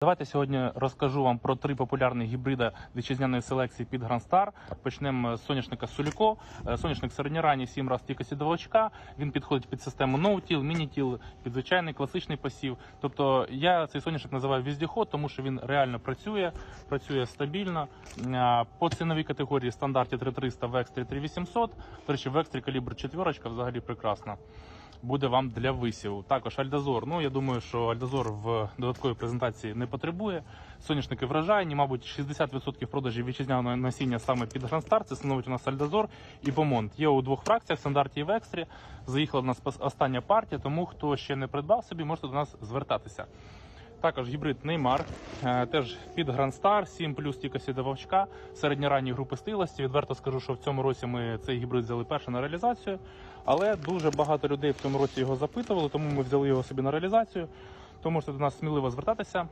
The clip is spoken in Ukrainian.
Давайте сьогодні розкажу вам про три популярні гібриди вітчизняної селекції під Star. Почнемо з соняшника Суліко. Е, Соняшник середньоранній 7 раз стійкості до очка. Він підходить під систему ноутіл, мінітіл, під звичайний класичний посів. Тобто я цей соняшник називаю віздіход, тому що він реально працює, працює стабільно. Е, По ціновій категорії стандарті 3300, в екстрі 3800. До речі, в екстрі калібр четверочка взагалі прекрасна буде вам для висіву. Також Альдазор. Ну я думаю, що Альдазор в додатковій презентації не потребує. Соняшники вражайні, мабуть, 60% продажів вітчизняного насіння саме під Гранстар. Це становить у нас Альдазор і Помонт. Є у двох фракціях, стандарті і в екстрі. Заїхала в нас остання партія, тому хто ще не придбав собі, можете до нас звертатися. Також гібрид Неймар, е, теж під Грандстар, Star, 7 плюс тільки до вовчка, середньоранні групи стилості. Відверто скажу, що в цьому році ми цей гібрид взяли перше на реалізацію, але дуже багато людей в цьому році його запитували, тому ми взяли його собі на реалізацію. Тому можете до нас сміливо звертатися.